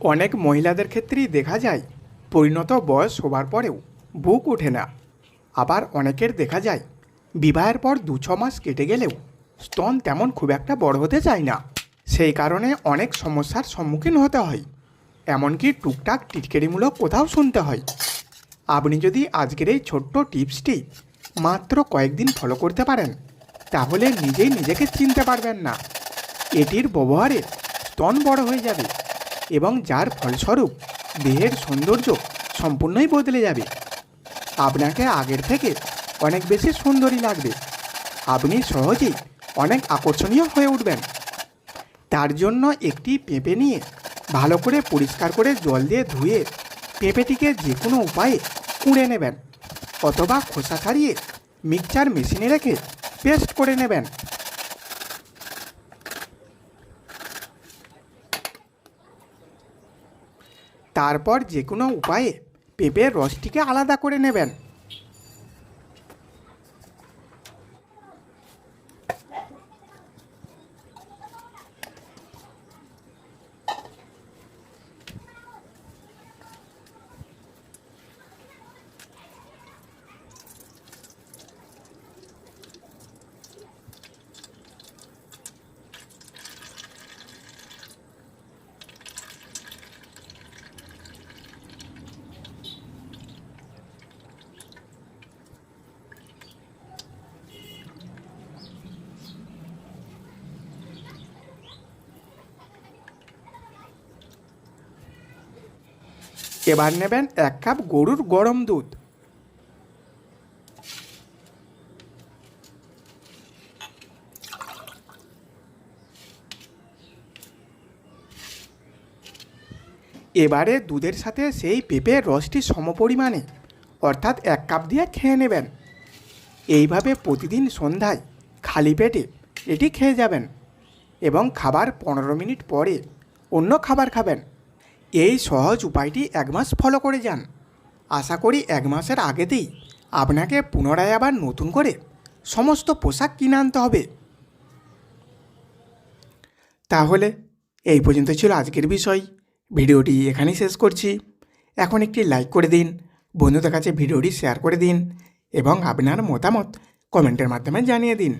অনেক মহিলাদের ক্ষেত্রেই দেখা যায়, পরিণত বয়স হবার পরেও বুক ওঠে না। আবার অনেকের দেখা যায়, বিবাহের পর দু ছ মাস কেটে গেলেও স্তন তেমন খুব একটা বড় হতে চায় না। সেই কারণে অনেক সমস্যার সম্মুখীন হতে হয়। এমনকি টুকটাক টিটকেরিমূলক কোথাও শুনতে হয়। আপনি যদি আজকের এই ছোট্ট টিপসটি মাত্র কয়েকদিন ফলো করতে পারেন, তাহলে নিজেই নিজেকে চিনতে পারবেন না। এটির ব্যবহারে স্তন বড় হয়ে যাবে। এবং যার ফলস্বরূপ দেহের সৌন্দর্য সম্পূর্ণই বদলে যাবে। আপনাকে আগের থেকে অনেক বেশি সুন্দরী লাগবে। আপনি সহজেই অনেক আকর্ষণীয় হয়ে উঠবেন। তার জন্য একটি পেঁপে নিয়ে ভালো করে পরিষ্কার করে জল দিয়ে ধুয়ে পেঁপেটিকে যে কোনো উপায়ে কুড়ে নেবেন অথবা খোসা ছাড়িয়ে মিক্সচার মেশিনে রেখে পেস্ট করে নেবেন। তারপর যে কোনো উপায়ে পেঁপের রসটিকে আলাদা করে নেবেন। এবার নেবেন এক কাপ গরুর গরম দুধ। এবারে দুধের সাথে সেই পেঁপের রসটি সমপরিমাণে, অর্থাৎ এক কাপ দিয়ে খেয়ে নেবেন। এইভাবে প্রতিদিন সন্ধ্যায় খালি পেটে এটি খেয়ে যাবেন এবং খাবার পনেরো মিনিট পরে অন্য খাবার খাবেন। এই সহজ উপায়টি এক মাস ফলো করে যান। আশা করি এক মাসের আগেতেই আপনাকে পুনরায় আবার নতুন করে সমস্ত পোশাক কিনে আনতে হবে। তাহলে এই পর্যন্ত ছিল আজকের বিষয়। ভিডিওটি এখানেই শেষ করছি। এখন একটি লাইক করে দিন, বন্ধুদের কাছে ভিডিওটি শেয়ার করে দিন এবং আপনার মতামত কমেন্টের মাধ্যমে জানিয়ে দিন।